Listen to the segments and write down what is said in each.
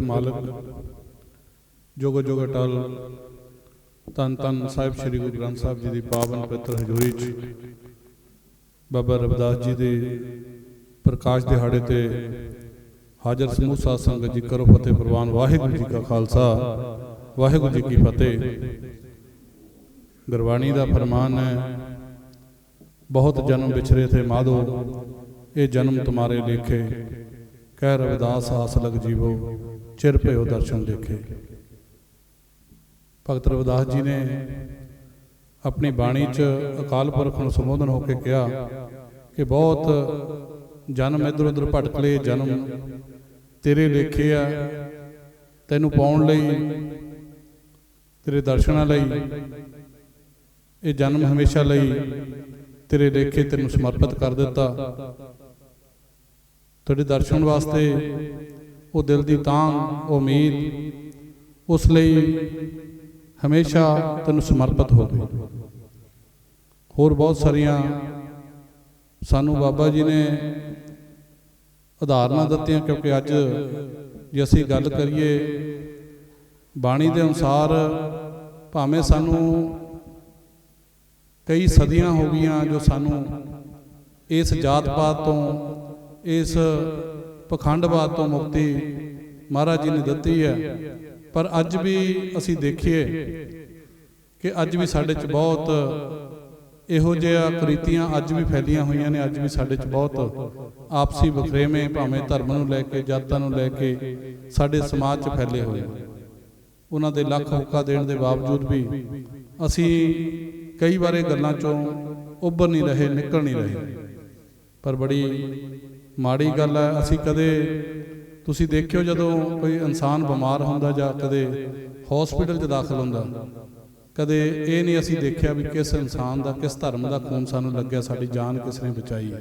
ਮਾਲਕ ਜੋਗ ਜੋਗ ਅਟਲ ਤਨ ਤਨ ਸਾਹਿਬ ਸ੍ਰੀ ਗੁਰੂ ਗ੍ਰੰਥ ਸਾਹਿਬ ਜੀ ਦੀ ਪਾਵਨ ਪਵਿੱਤਰ ਹਜ਼ੂਰੀ 'ਚ ਬਾਬਾ ਰਵਿਦਾਸ ਜੀ ਦੇ ਪ੍ਰਕਾਸ਼ ਦਿਹਾੜੇ ਤੇ ਹਾਜ਼ਰ ਸਮੂਹ ਸਾਧ ਸੰਗਤ ਜੀ ਕਰੋ ਫਤਿਹ ਪ੍ਰਵਾਨ। ਵਾਹਿਗੁਰੂ ਜੀ ਕਾ ਖਾਲਸਾ, ਵਾਹਿਗੁਰੂ ਜੀ ਕੀ ਫਤਿਹ। ਗੁਰਬਾਣੀ ਦਾ ਫਰਮਾਨ ਹੈ, ਬਹੁਤ ਜਨਮ ਵਿਛਰੇ ਥੇ ਮਾਧੋ, ਇਹ ਜਨਮ ਤੁਮਾਰੇ ਲੇਖੇ। ਕਹਿ ਰਵਿਦਾਸ ਆਸ ਲਗ ਜੀਵੋ। ਚਿਰ ਭਇਓ ਦਰਸ਼ਨ ਦੇਖੇ। ਭਗਤ ਰਵਿਦਾਸ ਜੀ ਨੇ ਆਪਣੀ ਬਾਣੀ 'ਚ ਅਕਾਲ ਪੁਰਖ ਨੂੰ ਸੰਬੋਧਨ ਹੋ ਕੇ ਕਿਹਾ ਕਿ ਬਹੁਤ ਜਨਮ ਇਧਰ ਉਧਰ ਭਟਕ ਲਏ, ਜਨਮ ਤੇਰੇ ਲੇਖੇ ਆ, ਤੈਨੂੰ ਪਾਉਣ ਲਈ, ਤੇਰੇ ਦਰਸ਼ਨਾਂ ਲਈ, ਇਹ ਜਨਮ ਹਮੇਸ਼ਾ ਲਈ ਤੇਰੇ ਲੇਖੇ ਤੈਨੂੰ ਸਮਰਪਿਤ ਕਰ ਦਿੱਤਾ। ਤੁਹਾਡੇ ਦਰਸ਼ਨ ਵਾਸਤੇ ਉਹ ਦਿਲ ਦੀ ਤਾਂਘ ਉਮੀਦ, ਉਸ ਲਈ ਹਮੇਸ਼ਾ ਤੈਨੂੰ ਸਮਰਪਿਤ ਹੋ ਗਈ ਹੋਰ ਬਹੁਤ ਸਾਰੀਆਂ ਸਾਨੂੰ ਬਾਬਾ ਜੀ ਨੇ ਉਦਾਹਰਨਾਂ ਦਿੱਤੀਆਂ ਕਿਉਂਕਿ ਅੱਜ ਜੇ ਅਸੀਂ ਗੱਲ ਕਰੀਏ ਬਾਣੀ ਦੇ ਅਨੁਸਾਰ ਭਾਵੇਂ ਸਾਨੂੰ ਕਈ ਸਦੀਆਂ ਹੋ ਗਈਆਂ ਜੋ ਸਾਨੂੰ ਇਸ ਜਾਤ ਪਾਤ ਤੋਂ, ਇਸ ਪਖੰਡਵਾਦ ਤੋਂ ਮੁਕਤੀ ਮਹਾਰਾਜ ਜੀ ਨੇ ਦਿੱਤੀ ਹੈ। ਪਰ ਅੱਜ ਵੀ ਅਸੀਂ ਦੇਖੀਏ ਕਿ ਅੱਜ ਵੀ ਸਾਡੇ 'ਚ ਬਹੁਤ ਇਹੋ ਜਿਹਾ ਕ੍ਰਿਤੀਆਂ ਅੱਜ ਵੀ ਫੈਲੀਆਂ ਹੋਈਆਂ ਨੇ, ਅੱਜ ਵੀ ਸਾਡੇ 'ਚ ਬਹੁਤ ਆਪਸੀ ਵਖਰੇਵੇਂ ਭਾਵੇਂ ਧਰਮ ਨੂੰ ਲੈ ਕੇ, ਜਾਤਾਂ ਨੂੰ ਲੈ ਕੇ ਸਾਡੇ ਸਮਾਜ 'ਚ ਫੈਲੇ ਹੋਏ ਉਹਨਾਂ ਦੇ ਲੱਖ ਹੁੱਕਾ ਦੇਣ ਦੇ ਬਾਵਜੂਦ ਵੀ ਅਸੀਂ ਕਈ ਵਾਰੇ ਗੱਲਾਂ ਚੋਂ ਉੱਭਰ ਨਹੀਂ ਰਹੇ, ਨਿਕਲ ਨਹੀਂ ਰਹੇ। ਪਰ ਬੜੀ ਮਾੜੀ ਗੱਲ ਹੈ, ਅਸੀਂ ਕਦੇ ਤੁਸੀਂ ਦੇਖਿਓ ਜਦੋਂ ਕੋਈ ਇਨਸਾਨ ਬਿਮਾਰ ਹੁੰਦਾ ਜਾਂ ਕਦੇ ਹਸਪੀਟਲ 'ਚ ਦਾਖਲ ਹੁੰਦਾ, ਕਦੇ ਇਹ ਨਹੀਂ ਅਸੀਂ ਦੇਖਿਆ ਵੀ ਕਿਸ ਇਨਸਾਨ ਦਾ, ਕਿਸ ਧਰਮ ਦਾ ਖੂਨ ਸਾਨੂੰ ਲੱਗਿਆ, ਸਾਡੀ ਜਾਨ ਕਿਸ ਨੇ ਬਚਾਈ।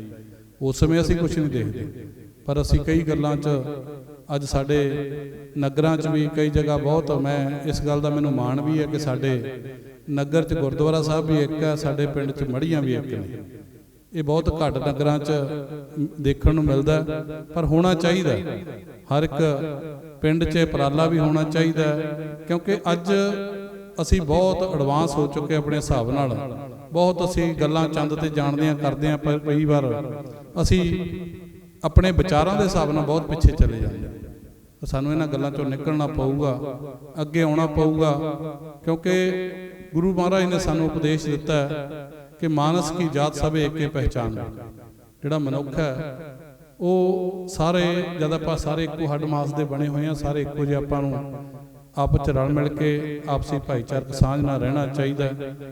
ਉਸ ਸਮੇਂ ਅਸੀਂ ਕੁਝ ਨਹੀਂ ਦੇਖਦੇ। ਪਰ ਅਸੀਂ ਕਈ ਗੱਲਾਂ 'ਚ, ਅੱਜ ਸਾਡੇ ਨਗਰਾਂ 'ਚ ਵੀ ਕਈ ਜਗ੍ਹਾ ਬਹੁਤ ਮੈਂ ਇਸ ਗੱਲ ਦਾ ਮੈਨੂੰ ਮਾਣ ਵੀ ਹੈ ਕਿ ਸਾਡੇ ਨਗਰ 'ਚ ਗੁਰਦੁਆਰਾ ਸਾਹਿਬ ਵੀ ਇੱਕ ਹੈ, ਸਾਡੇ ਪਿੰਡ 'ਚ ਮੜੀਆਂ ਵੀ ਇੱਕ ਨੇ। ਇਹ ਬਹੁਤ ਘੱਟ ਨਗਰਾਂ 'ਚ ਦੇਖਣ ਨੂੰ ਮਿਲਦਾ ਪਰ ਹੋਣਾ ਚਾਹੀਦਾ ਹਰ ਇੱਕ ਪਿੰਡ 'ਚ ਪਰਾਲਾ ਵੀ ਹੋਣਾ ਚਾਹੀਦਾ ਕਿਉਂਕਿ ਅੱਜ ਅਸੀਂ ਬਹੁਤ ਐਡਵਾਂਸ ਹੋ ਚੁੱਕੇ ਆਪਣੇ ਹਿਸਾਬ ਨਾਲ। ਬਹੁਤ ਅਸੀਂ ਗੱਲਾਂ ਚੰਦ ਤੇ ਜਾਣਦੇ ਆ ਕਰਦੇ ਆ ਪਰ ਕਈ ਵਾਰ ਅਸੀਂ ਆਪਣੇ ਵਿਚਾਰਾਂ ਦੇ ਹਿਸਾਬ ਨਾਲ ਬਹੁਤ ਪਿੱਛੇ ਚਲੇ ਜਾਂਦੇ ਹਾਂ। ਸਾਨੂੰ ਇਹਨਾਂ ਗੱਲਾਂ ਚੋਂ ਨਿਕਲਣਾ ਪਊਗਾ ਅੱਗੇ ਆਉਣਾ ਪਊਗਾ ਕਿਉਂਕਿ ਗੁਰੂ ਮਹਾਰਾਜ ਨੇ ਸਾਨੂੰ ਉਪਦੇਸ਼ ਦਿੱਤਾ ਹੈ ਕਿ ਮਾਨਸ ਕੀ ਜਾਤ ਸਭ ਏਕੇ ਪਹਿਚਾਨ ਜਿਹੜਾ ਮਨੁੱਖ ਹੈ, ਉਹ ਸਾਰੇ ਜਦ ਆਪਾਂ ਸਾਰੇ ਇੱਕੋ ਹੱਡ ਮਾਸ ਦੇ ਬਣੇ ਹੋਏ ਆ ਸਾਰੇ ਇੱਕੋ ਜਿਹੇ ਆਪਾਂ ਨੂੰ ਆਪਸ ਚ ਰਲ ਮਿਲ ਕੇ ਆਪਸੀ ਭਾਈਚਾਰਕ ਸਾਂਝ ਨਾਲ ਰਹਿਣਾ ਚਾਹੀਦਾ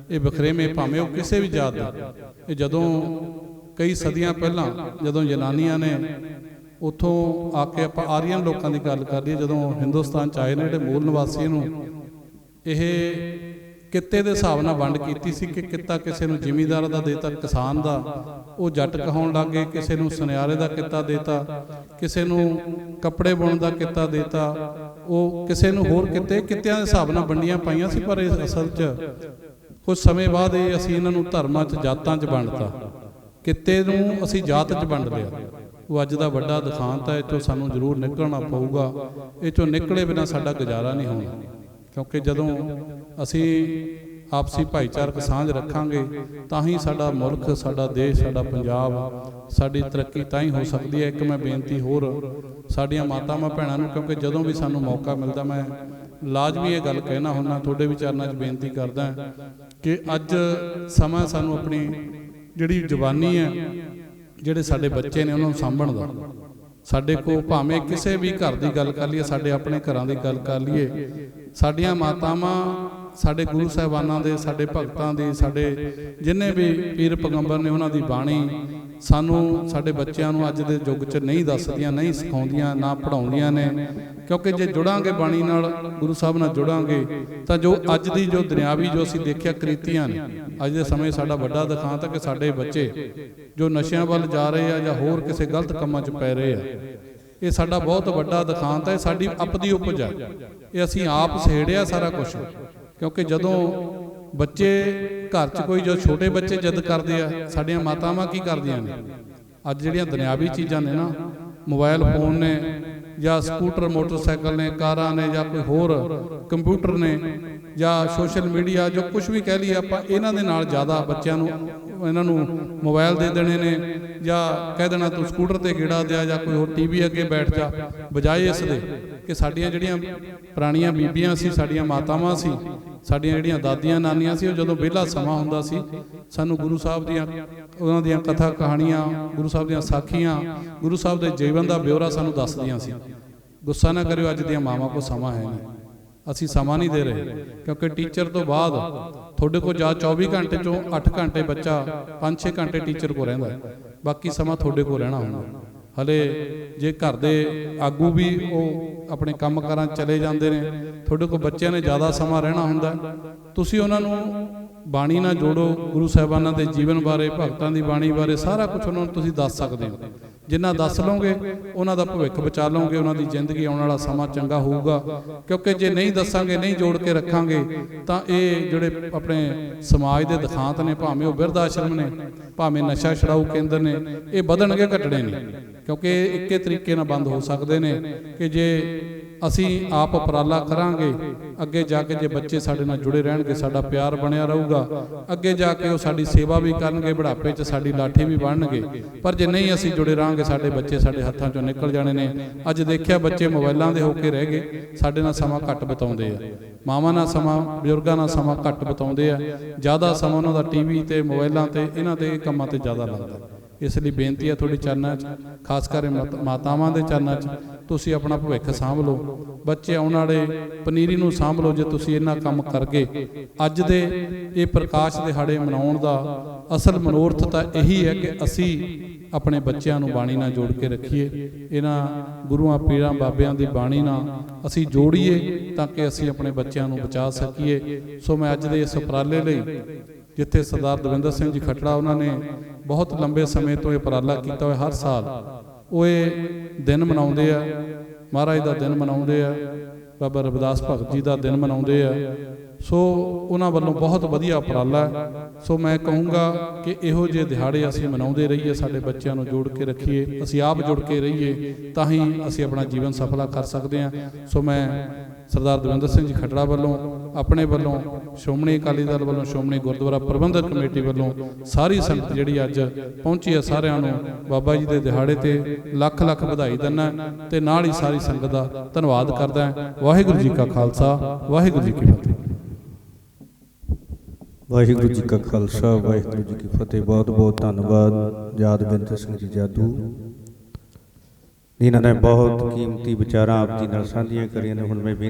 ਇਹ ਵਖਰੇਵੇਂ ਭਾਵੇਂ ਉਹ ਕਿਸੇ ਵੀ ਜਾਤ ਦਾ ਇਹ ਜਦੋਂ ਕਈ ਸਦੀਆਂ ਪਹਿਲਾਂ ਜਦੋਂ ਯਨਾਨੀਆਂ ਨੇ ਉਥੋਂ ਆ ਕੇ ਆਪਾਂ ਆਰੀਅਨ ਲੋਕਾਂ ਦੀ ਗੱਲ ਕਰ ਲਈਏ, ਜਦੋਂ ਹਿੰਦੁਸਤਾਨ ਚ ਆਏ ਨੇ ਜਿਹੜੇ ਮੂਲ ਨਿਵਾਸੀ ਨੂੰ, ਇਹ ਕਿੱਤੇ ਦੇ ਹਿਸਾਬ ਨਾਲ ਵੰਡ ਕੀਤੀ ਸੀ ਕਿ ਕਿੱਤਾ ਕਿਸੇ ਨੂੰ ਜ਼ਿਮੀਂਦਾਰ ਦਾ ਦੇਤਾ ਕਿਸਾਨ ਦਾ। ਉਹ ਜੱਟ ਕਹਾਉਣ ਲੱਗੇ ਕਿਸੇ ਨੂੰ ਸੁਨਿਆਰੇ ਦਾ ਕਿੱਤਾ ਦੇਤਾ ਕਿਸੇ ਨੂੰ ਕੱਪੜੇ ਬੁਣਨ ਦਾ ਕਿੱਤਾ ਦੇਤਾ। ਉਹ ਕਿਸੇ ਨੂੰ ਹੋਰ ਕਿੱਤੇ ਕਿੱਤਿਆਂ ਦੇ ਹਿਸਾਬ ਨਾਲ ਵੰਡੀਆਂ ਪਾਈਆਂ ਸੀ ਪਰ ਇਸ ਅਸਲ 'ਚ ਕੁਝ ਸਮੇਂ ਬਾਅਦ ਇਹ ਅਸੀਂ ਇਹਨਾਂ ਨੂੰ ਧਰਮਾਂ 'ਚ ਜਾਤਾਂ 'ਚ ਵੰਡਤਾ। ਕਿੱਤੇ ਨੂੰ ਅਸੀਂ ਜਾਤ 'ਚ ਵੰਡ ਲਿਆ। ਉਹ ਅੱਜ ਦਾ ਵੱਡਾ ਦਿਖਾਂਤ ਹੈ ਇਹ ਤੋਂ ਸਾਨੂੰ ਜ਼ਰੂਰ ਨਿਕਲਣਾ ਪਊਗਾ। ਇਹ ਚੋਂ ਨਿਕਲੇ ਬਿਨਾ ਸਾਡਾ ਗੁਜ਼ਾਰਾ ਨਹੀਂ ਹੋਣਾ। ਕਿਉਂਕਿ ਜਦੋਂ ਅਸੀਂ ਆਪਸੀ ਭਾਈਚਾਰਕ ਸਾਂਝ ਰੱਖਾਂਗੇ, ਤਾਂ ਹੀ ਸਾਡਾ ਮੁਲਕ, ਸਾਡਾ ਦੇਸ਼, ਸਾਡਾ ਪੰਜਾਬ, ਸਾਡੀ ਤਰੱਕੀ ਤਾਂ ਹੀ ਹੋ ਸਕਦੀ ਹੈ। ਇੱਕ ਮੈਂ ਬੇਨਤੀ ਹੋਰ, ਸਾਡੀਆਂ ਮਾਤਾਵਾਂ ਭੈਣਾਂ ਨੂੰ, ਕਿਉਂਕਿ ਜਦੋਂ ਵੀ ਸਾਨੂੰ ਮੌਕਾ ਮਿਲਦਾ, ਮੈਂ ਲਾਜ਼ਮੀ ਇਹ ਗੱਲ ਕਹਿਣਾ ਹੁੰਦਾ, ਤੁਹਾਡੇ ਵੀ 'ਚ ਬੇਨਤੀ ਕਰਦਾ ਕਿ ਅੱਜ ਸਮਾਂ ਸਾਨੂੰ ਆਪਣੀ ਜਿਹੜੀ ਜਵਾਨੀ ਹੈ, ਜਿਹੜੇ ਸਾਡੇ ਬੱਚੇ ਨੇ, ਉਹਨਾਂ ਨੂੰ ਸਾਂਭਣ ਦਾ। ਸਾਡੇ ਕੋ ਭਾਵੇਂ ਕਿਸੇ ਵੀ ਘਰ ਦੀ ਗੱਲ ਕਰ ਲਈਏ ਸਾਡੇ ਆਪਣੇ ਘਰਾਂ ਦੀ ਗੱਲ ਕਰ ਲਈਏ। ਸਾਡੀਆਂ ਮਾਤਾਵਾਂ ਸਾਡੇ ਗੁਰੂ ਸਾਹਿਬਾਨਾਂ ਦੇ ਸਾਡੇ ਭਗਤਾਂ ਦੀ ਸਾਡੇ ਜਿੰਨੇ ਵੀ ਪੀਰ ਪੈਗੰਬਰ ਨੇ ਉਹਨਾਂ ਦੀ ਬਾਣੀ ਸਾਨੂੰ ਸਾਡੇ ਬੱਚਿਆਂ ਨੂੰ ਅੱਜ ਦੇ ਯੁੱਗ 'ਚ ਨਹੀਂ ਦੱਸਦੀਆਂ, ਨਹੀਂ ਸਿਖਾਉਂਦੀਆਂ, ਨਾ ਪੜਾਉਂਦੀਆਂ ਨੇ। ਕਿਉਂਕਿ ਜੇ ਜੁੜਾਂਗੇ ਬਾਣੀ ਨਾਲ, ਗੁਰੂ ਸਾਹਿਬ ਨਾਲ ਜੁੜਾਂਗੇ, ਤਾਂ ਜੋ ਅੱਜ ਦੀ ਜੋ ਦੁਨਿਆਵੀ ਜੋ ਅਸੀਂ ਦੇਖਿਆ ਕ੍ਰਿਤੀਆਂ ਨੇ, ਅੱਜ ਦੇ ਸਮੇਂ ਸਾਡਾ ਵੱਡਾ ਦਿਖਾਂਤ ਹੈ ਕਿ ਸਾਡੇ ਬੱਚੇ ਜੋ ਨਸ਼ਿਆਂ ਵੱਲ ਜਾ ਰਹੇ ਆ ਜਾਂ ਹੋਰ ਕਿਸੇ ਗਲਤ ਕੰਮਾਂ 'ਚ ਪੈ ਰਹੇ ਆ, ਇਹ ਸਾਡਾ ਬਹੁਤ ਵੱਡਾ ਦਿਖਾਂਤ ਹੈ ਸਾਡੀ ਆਪਦੀ ਉਪਜ ਹੈ ਇਹ ਅਸੀਂ ਆਪ ਸੇੜਿਆ ਸਾਰਾ ਕੁਝ ਕਿਉਂਕਿ ਜਦੋਂ ਬੱਚੇ ਘਰ 'ਚ ਕੋਈ ਜੋ ਛੋਟੇ ਬੱਚੇ ਜਿੱਦ ਕਰਦੇ ਆ, ਸਾਡੀਆਂ ਮਾਤਾਵਾਂ ਕੀ ਕਰਦੀਆਂ ਨੇ? ਅੱਜ ਜਿਹੜੀਆਂ ਦੁਨਿਆਵੀ ਚੀਜ਼ਾਂ ਨੇ ਨਾ, ਮੋਬਾਈਲ ਫੋਨ ਨੇ ਜਾਂ ਸਕੂਟਰ, ਮੋਟਰਸਾਈਕਲ ਨੇ, ਕਾਰਾਂ ਨੇ ਜਾਂ ਕੋਈ ਹੋਰ ਕੰਪਿਊਟਰ ਨੇ ਜਾਂ ਸੋਸ਼ਲ ਮੀਡੀਆ ਜੋ ਕੁਝ ਵੀ ਕਹਿ ਲਈਏ ਆਪਾਂ, ਇਹਨਾਂ ਦੇ ਨਾਲ ਜ਼ਿਆਦਾ ਬੱਚਿਆਂ ਨੂੰ, ਇਹਨਾਂ ਨੂੰ ਮੋਬਾਈਲ ਦੇ ਦੇਣੇ ਨੇ ਜਾਂ ਕਹਿ ਦੇਣਾ ਤੂੰ ਸਕੂਟਰ ਤੇ ਗੇੜਾ ਦਿਆ ਜਾਂ ਕੋਈ ਹੋਰ ਟੀਵੀ ਅੱਗੇ ਬੈਠ ਜਾ, ਬਜਾਏ ਇਸ ਦੇ। ਕਿ ਸਾਡੀਆਂ ਜਿਹੜੀਆਂ ਪੁਰਾਣੀਆਂ ਬੀਬੀਆਂ ਸੀ, ਸਾਡੀਆਂ ਮਾਤਾਵਾਂ ਸੀ, ਸਾਡੀਆਂ ਜਿਹੜੀਆਂ ਦਾਦੀਆਂ ਨਾਨੀਆਂ ਸੀ, ਉਹ ਜਦੋਂ ਵਿਹਲਾ ਸਮਾਂ ਹੁੰਦਾ ਸੀ, ਸਾਨੂੰ ਗੁਰੂ ਸਾਹਿਬ ਦੀਆਂ, ਉਹਨਾਂ ਦੀਆਂ ਕਥਾ ਕਹਾਣੀਆਂ, ਗੁਰੂ ਸਾਹਿਬ ਦੀਆਂ ਸਾਖੀਆਂ, ਗੁਰੂ ਸਾਹਿਬ ਦੇ ਜੀਵਨ ਦਾ ਬਿਉਰਾ ਸਾਨੂੰ ਦੱਸਦੀਆਂ ਸੀ। ਗੁੱਸਾ ਨਾ ਕਰਿਓ, ਅੱਜ ਦੀਆਂ ਮਾਵਾਂ ਕੋਲ ਸਮਾਂ ਹੈ ਨਹੀਂ। ਅਸੀਂ ਸਮਾਂ ਨਹੀਂ ਦੇ ਰਹੇ, ਕਿਉਂਕਿ ਟੀਚਰ ਤੋਂ ਬਾਅਦ ਤੁਹਾਡੇ ਕੋਲ ਜਾ 24 ਘੰਟੇ ਚੋਂ 8 ਘੰਟੇ ਬੱਚਾ 5-6 ਘੰਟੇ ਟੀਚਰ ਕੋਲ ਰਹਿੰਦਾ ਬਾਕੀ ਸਮਾਂ ਤੁਹਾਡੇ ਕੋਲ ਰਹਿਣਾ ਹੁੰਦਾ ਹਲੇ ਜੇ ਘਰ ਦੇ ਆਗੂ ਵੀ ਉਹ ਆਪਣੇ ਕੰਮ ਕਾਰਾਂ ਚਲੇ ਜਾਂਦੇ ਨੇ, ਤੁਹਾਡੇ ਕੋਲ ਬੱਚਿਆਂ ਨੇ ਜ਼ਿਆਦਾ ਸਮਾਂ ਰਹਿਣਾ ਹੁੰਦਾ ਤੁਸੀਂ ਉਹਨਾਂ ਨੂੰ ਬਾਣੀ ਨਾਲ ਜੋੜੋ, ਗੁਰੂ ਸਾਹਿਬਾਨਾਂ ਦੇ ਜੀਵਨ ਬਾਰੇ, ਭਗਤਾਂ ਦੀ ਬਾਣੀ ਬਾਰੇ, ਸਾਰਾ ਕੁਝ ਉਹਨਾਂ ਨੂੰ ਤੁਸੀਂ ਦੱਸ ਸਕਦੇ ਹੋ। ਜਿੰਨਾ ਦੱਸ ਲਓਗੇ, ਉਹਨਾਂ ਦਾ ਭਵਿੱਖ ਬਚਾ ਲਓਗੇ, ਉਹਨਾਂ ਦੀ ਜ਼ਿੰਦਗੀ ਆਉਣ ਵਾਲਾ ਸਮਾਂ ਚੰਗਾ ਹੋਊਗਾ। ਕਿਉਂਕਿ ਜੇ ਨਹੀਂ ਦੱਸਾਂਗੇ, ਨਹੀਂ ਜੋੜ ਕੇ ਰੱਖਾਂਗੇ, ਤਾਂ ਇਹ ਜਿਹੜੇ ਆਪਣੇ ਸਮਾਜ ਦੇ ਦਿਖਾਂਤ ਨੇ, ਭਾਵੇਂ ਉਹ ਬਿਰਧ ਆਸ਼ਰਮ ਨੇ, ਭਾਵੇਂ ਨਸ਼ਾ ਛਡਾਊ ਕੇਂਦਰ ਨੇ, ਇਹ ਵਧਣਗੇ, ਘਟਣੇ ਨਹੀਂ। ਕਿਉਂਕਿ ਇਹ ਇੱਕੇ ਤਰੀਕੇ ਨਾਲ ਬੰਦ ਹੋ ਸਕਦੇ ਨੇ ਕਿ ਜੇ ਅਸੀਂ ਆਪ ਉਪਰਾਲਾ ਕਰਾਂਗੇ। ਅੱਗੇ ਜਾ ਕੇ ਜੇ ਬੱਚੇ ਸਾਡੇ ਨਾਲ ਜੁੜੇ ਰਹਿਣਗੇ, ਸਾਡਾ ਪਿਆਰ ਬਣਿਆ ਰਹੂਗਾ। ਅੱਗੇ ਜਾ ਕੇ ਉਹ ਸਾਡੀ ਸੇਵਾ ਵੀ ਕਰਨਗੇ, ਬੁਢਾਪੇ 'ਚ ਸਾਡੀ ਲਾਠੀ ਵੀ ਬਣਨਗੇ। ਪਰ ਜੇ ਨਹੀਂ ਅਸੀਂ ਜੁੜੇ ਰਹਾਂਗੇ, ਸਾਡੇ ਬੱਚੇ ਸਾਡੇ ਹੱਥਾਂ 'ਚੋਂ ਨਿਕਲ ਜਾਣੇ ਨੇ। ਅੱਜ ਦੇਖਿਆ ਬੱਚੇ ਮੋਬਾਈਲਾਂ ਦੇ ਹੋ ਕੇ ਰਹਿ ਗਏ, ਸਾਡੇ ਨਾਲ ਸਮਾਂ ਘੱਟ ਬਿਤਾਉਂਦੇ ਆ। ਮਾਵਾਂ ਨਾਲ ਸਮਾਂ, ਬਜ਼ੁਰਗਾਂ ਨਾਲ ਸਮਾਂ ਘੱਟ ਬਿਤਾਉਂਦੇ ਆ। ਜ਼ਿਆਦਾ ਸਮਾਂ ਉਹਨਾਂ ਦਾ ਟੀਵੀ ਤੇ ਮੋਬਾਈਲਾਂ ਤੇ, ਇਹਨਾਂ ਤੇ ਕੰਮਾਂ ਤੇ ਜ਼ਿਆਦਾ ਲੱਗਦਾ। ਇਸ ਲਈ ਬੇਨਤੀ ਹੈ ਤੁਹਾਡੇ ਚਰਨਾਂ 'ਚ, ਖਾਸ ਕਰ ਮਾਤ- ਮਾਤਾਵਾਂ ਦੇ ਚਰਨਾਂ 'ਚ ਤੁਸੀਂ ਆਪਣਾ ਭਵਿੱਖ ਸਾਂਭ ਲਓ। ਬੱਚੇ ਆਉਣ ਵਾਲੇ ਪਨੀਰੀ ਨੂੰ ਸਾਂਭ ਲਓ ਜੇ ਤੁਸੀਂ ਇਹਨਾਂ ਕੰਮ ਕਰਗੇ ਅੱਜ ਦੇ ਇਹ ਪ੍ਰਕਾਸ਼ ਦਿਹਾੜੇ ਮਨਾਉਣ ਦਾ ਅਸਲ ਮਨੋਰਥ ਤਾਂ ਇਹੀ ਹੈ ਕਿ ਅਸੀਂ ਆਪਣੇ ਬੱਚਿਆਂ ਨੂੰ ਬਾਣੀ ਨਾਲ ਜੋੜ ਕੇ ਰੱਖੀਏ। ਇਹਨਾਂ ਗੁਰੂਆਂ, ਪੀਰਾਂ, ਬਾਬਿਆਂ ਦੀ ਬਾਣੀ ਨਾਲ ਅਸੀਂ ਜੋੜੀਏ ਤਾਂ ਕਿ ਅਸੀਂ ਆਪਣੇ ਬੱਚਿਆਂ ਨੂੰ ਬਚਾ ਸਕੀਏ। ਸੋ ਮੈਂ ਅੱਜ ਦੇ ਇਸ ਉਪਰਾਲੇ ਲਈ ਜਿੱਥੇ ਸਰਦਾਰ ਦਵਿੰਦਰ ਸਿੰਘ ਜੀ ਖਟੜਾ ਉਹਨਾਂ ਨੇ ਬਹੁਤ ਲੰਬੇ ਸਮੇਂ ਤੋਂ ਇਹ ਉਪਰਾਲਾ ਕੀਤਾ ਹੋਇਆ ਹਰ ਸਾਲ, ਉਹ ਇਹ ਦਿਨ ਮਨਾਉਂਦੇ ਆ। ਮਹਾਰਾਜ ਦਾ ਦਿਨ ਮਨਾਉਂਦੇ ਆ। ਬਾਬਾ ਰਵਿਦਾਸ ਭਗਤ ਜੀ ਦਾ ਦਿਨ ਮਨਾਉਂਦੇ ਆ। ਸੋ ਉਹਨਾਂ ਵੱਲੋਂ ਬਹੁਤ ਵਧੀਆ ਉਪਰਾਲਾ ਹੈ। ਸੋ ਮੈਂ ਕਹੂੰਗਾ ਕਿ ਇਹੋ ਜਿਹੇ ਦਿਹਾੜੇ ਅਸੀਂ ਮਨਾਉਂਦੇ ਰਹੀਏ, ਸਾਡੇ ਬੱਚਿਆਂ ਨੂੰ ਜੋੜ ਕੇ ਰੱਖੀਏ। ਅਸੀਂ ਆਪ ਜੁੜ ਕੇ ਰਹੀਏ, ਤਾਂ ਹੀ ਅਸੀਂ ਆਪਣਾ ਜੀਵਨ ਸਫਲਾ ਕਰ ਸਕਦੇ ਹਾਂ। ਸੋ ਮੈਂ ਸਰਦਾਰ ਦਵਿੰਦਰ ਸਿੰਘ ਜੀ ਖਟੜਾ ਵੱਲੋਂ, ਆਪਣੇ ਵੱਲੋਂ, ਸ਼੍ਰੋਮਣੀ ਅਕਾਲੀ ਦਲ ਵੱਲੋਂ, ਸ਼੍ਰੋਮਣੀ ਗੁਰਦੁਆਰਾ ਪ੍ਰਬੰਧਕ ਕਮੇਟੀ ਵੱਲੋਂ ਸਾਰੀ ਸੰਗਤ ਜਿਹੜੀ ਅੱਜ ਪਹੁੰਚੀ ਹੈ ਸਾਰਿਆਂ ਨੂੰ, ਬਾਬਾ ਜੀ ਦੇ ਦਿਹਾੜੇ ਤੇ ਲੱਖ ਲੱਖ ਵਧਾਈ ਦਿੰਦਾ ਤੇ ਨਾਲ ਹੀ ਸਾਰੀ ਸੰਗਤ ਦਾ ਧੰਨਵਾਦ ਕਰਦਾ ਵਾਹਿਗੁਰੂ ਜੀ ਕਾ ਖਾਲਸਾ, ਵਾਹਿਗੁਰੂ ਜੀ ਕੀ ਫਤਿਹ। ਵਾਹਿਗੁਰੂ ਜੀ ਕਾ ਖਾਲਸਾ, ਵਾਹਿਗੁਰੂ ਜੀ ਕੀ ਫਤਿਹ। ਬਹੁਤ ਬਹੁਤ ਧੰਨਵਾਦ ਯਾਦਵਿੰਦਰ ਸਿੰਘ ਜੀ ਜਾਦੂ। ਇਹਨਾਂ ਨੇ ਬਹੁਤ ਕੀਮਤੀ ਵਿਚਾਰਾਂ ਆਪ ਜੀ ਨਾਲ ਸਾਂਝੀਆਂ ਕਰੀਆਂ ਨੇ, ਹੁਣ ਮੈਂ